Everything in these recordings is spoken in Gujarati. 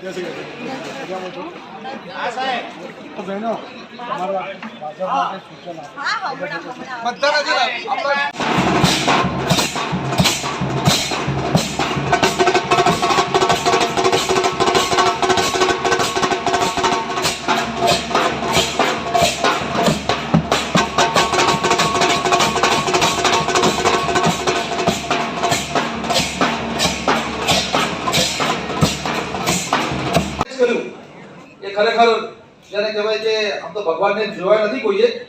જય તો ભગવાનને જોયા નથી કોઈએ.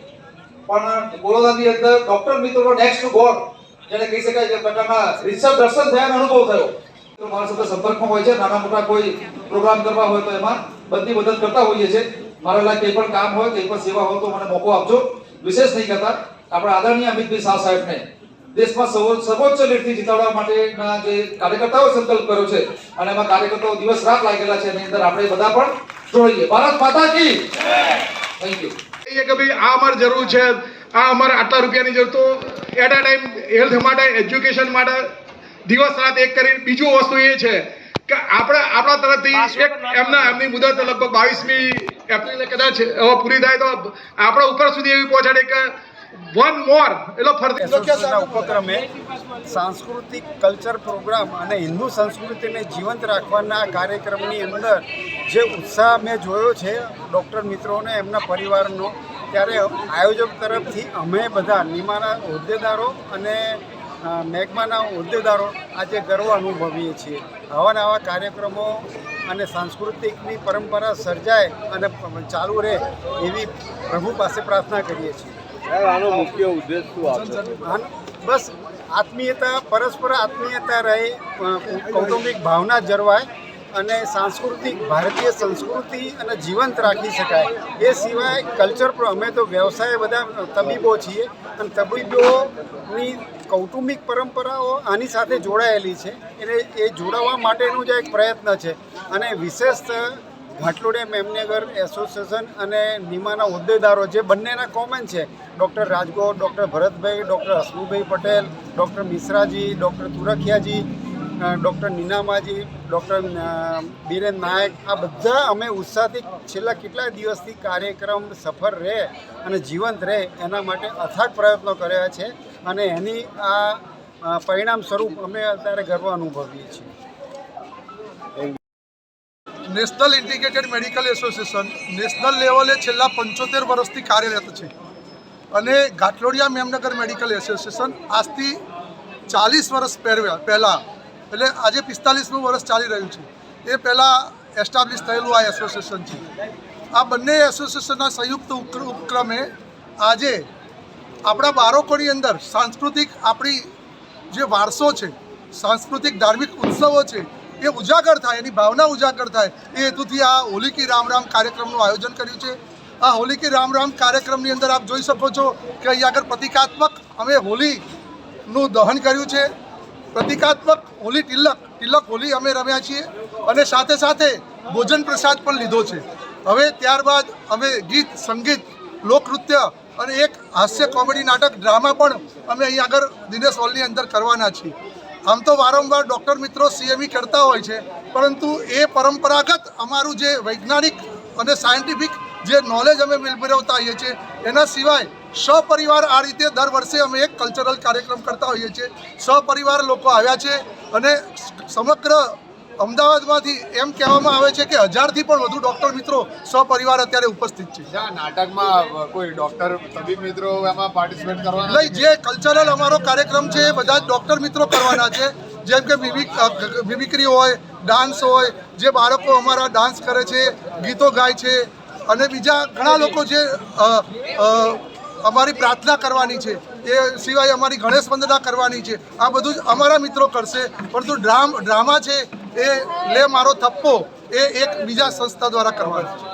પણ કોરોનાની અંદર ડોક્ટર મિત્રોનો નેક્સ્ટ ગોડ જેને કહી શકાય કે પ્રકારના રિસર્ચ દર્શન થયાનો અનુભવ થયો. તો મારા સાથે સંપર્કમાં હોય છે, નાના મોટા કોઈ પ્રોગ્રામ કરવા હોય તો એમાં બધી મદદ કરતા હોઈએ છે મારા લાયક કંઈ પણ કામ હોય, કંઈ પણ સેવા હોય તો મને મોકો આપજો. વિશેષ નહીં કરતા, આપણા આદરણીય અમિતભાઈ શાહ સાહેબને દેશમાં સર્વો- સર્વોચ્ચ લીડથી જીતાડવા માટેના જે કાર્યકર્તાઓ સંકલ્પ કર્યો છે, અને એમાં કાર્યકર્તાઓ દિવસ રાત લાગેલા છે, એની અંદર આપણે બધા પણ જોડીએ ભારત માતા કી કહીએ કે ભાઈ આ અમારે જરૂર છે. આ અમારે આટલા રૂપિયાની જરૂર. તો એટ અ ટાઈમ હેલ્થ માટે એજ્યુકેશન માટે દિવસ રાત એક કરીને બીજું વસ્તુ એ છે કે આપણે આપણા તરફથી એક એમના એમની મુદત લગભગ બાવીસમી એપ્રિલે કદાચ હવે પૂરી થાય તો આપણા ઉપર સુધી એવી પહોંચાડે કે વન મોર એટલે ફરતી ઉપક્રમે સાંસ્કૃતિક કલ્ચર પ્રોગ્રામ અને હિન્દુ સંસ્કૃતિને જીવંત રાખવાના કાર્યક્રમની અંદર જે ઉત્સાહ મેં જોયો છે ડૉક્ટર મિત્રોને એમના પરિવારનો ત્યારે આયોજક તરફથી અમે બધા નિમાના હોદ્દેદારો અને મેઘમાના હોદ્દેદારો આજે ગર્વ અનુભવીએ છીએ. આવા નવા કાર્યક્રમો અને સાંસ્કૃતિકની પરંપરા સર્જાય અને ચાલુ રહે એવી પ્રભુ પાસે પ્રાર્થના કરીએ છીએ. આન- બસ આત્મીયતા, પરસ્પર આત્મીયતા રહે કૌટુંબિક ભાવના જળવાય અને સાંસ્કૃતિક, ભારતીય સંસ્કૃતિ અને જીવંત રાખી શકાય. એ સિવાય કલ્ચર પર, અમે તો વ્યવસાય બધા તબીબો છીએ અને તબીબોની કૌટુંબિક પરંપરાઓ આની સાથે જોડાયેલી છે. એટલે એ જોડાવા માટેનું જ એક પ્રયત્ન છે. અને વિશેષ ઘાટલોડિયા મેમનગર એસોસિએશન અને નિમાના હોદ્દેદારો જે બંનેના કોમન છે, doctor Rajgor, doctor Bharatbhai, doctor Hasmukhbhai Patel, doctor Mishraji, doctor Turkhiyaji doctor Ninamaji, doctor Biren Nayak, આ બધા અમે ઉત્સાહથી છેલ્લા કેટલા દિવસથી કાર્યક્રમ સફળ રહે અને જીવંત રહે એના માટે અથાગ પ્રયત્નો કર્યા છે અને એની આ પરિણામ સ્વરૂપ અમે અત્યારે ગર્વ અનુભવીએ છીએ. National integrated medical association national લેવલે છેલ્લા પંચોતેર વર્ષથી કાર્યરત છે. અને ઘાટલોડિયા મેમનગર મેડિકલ એસોસિએશન આજથી ચાલીસ વર્ષ પહેરવ્યા પહેલાં, એટલે આજે પિસ્તાલીસમું વર્ષ ચાલી રહ્યું છે. એ પહેલાં એસ્ટાબ્લિશ થયેલું આ એસોસિએશન છે. આ બંને એસોસિએશનના સંયુક્ત ઉપક્રમે આજે આપણા બાળકોની અંદર સાંસ્કૃતિક આપણી જે વારસો છે, સાંસ્કૃતિક ધાર્મિક ઉત્સવો છે એ ઉજાગર થાય, એની ભાવના ઉજાગર થાય. એ હેતુથી આ હોલી કી રામ રામ કાર્યક્રમનું આયોજન કર્યું છે. આ હોલી કી રામ રામ કાર્યક્રમની અંદર આપ જોઈ શકો છો કે અહીં આગળ પ્રતિકાત્મક અમે હોલીનું દહન કર્યું છે. પ્રતિકાત્મક હોલી તિલક તિલક હોલી અમે રમ્યા છીએ અને સાથે સાથે ભોજન પ્રસાદ પણ લીધો છે. હવે ત્યારબાદ અમે ગીત, સંગીત, લોકનૃત્ય અને એક હાસ્ય કોમેડી નાટક, ડ્રામા પણ અમે અહીં આગળ દિનેશ હોલની અંદર કરવાના છીએ. આમ તો વારંવાર ડૉક્ટર મિત્રો સીએમઈ કરતા હોય છે, પરંતુ એ પરંપરાગત અમારું જે વૈજ્ઞાનિક અને સાયન્ટિફિક જે નોલેજ અમે મેળવતા હોઈએ છીએ, એના સિવાય સપરિવાર આ રીતે દર વર્ષે અમે એક કલ્ચરલ કાર્યક્રમ કરતા હોઈએ છીએ. સપરિવાર લોકો આવ્યા છે અને સમગ્ર અમદાવાદમાંથી એમ કહેવામાં આવે છે કે હજારથી પણ વધુ ડૉક્ટર મિત્રો સપરિવાર અત્યારે ઉપસ્થિત છે. નાટકમાં કોઈ ડોક્ટર તબીબ મિત્રો એમાં પાર્ટિસિપેટ કરવાના નહીં જે કલ્ચરલ અમારો કાર્યક્રમ છે એ બધા જ ડૉક્ટર મિત્રો કરવાના છે. જેમ કે મિમિક્રી હોય ડાન્સ હોય જે બાળકો અમારા ડાન્સ કરે છે ગીતો ગાય છે અને બીજા ઘણા લોકો જે અમારી પ્રાર્થના કરવાની છે એ સિવાય અમારી ગણેશ વંદના કરવાની છે. આ બધું જ અમારા મિત્રો કરશે. પરંતુ ડ્રામ ડ્રામા છે એ લે મારો થપ્પો એ એક બીજા સંસ્થા દ્વારા કરવાનો છે.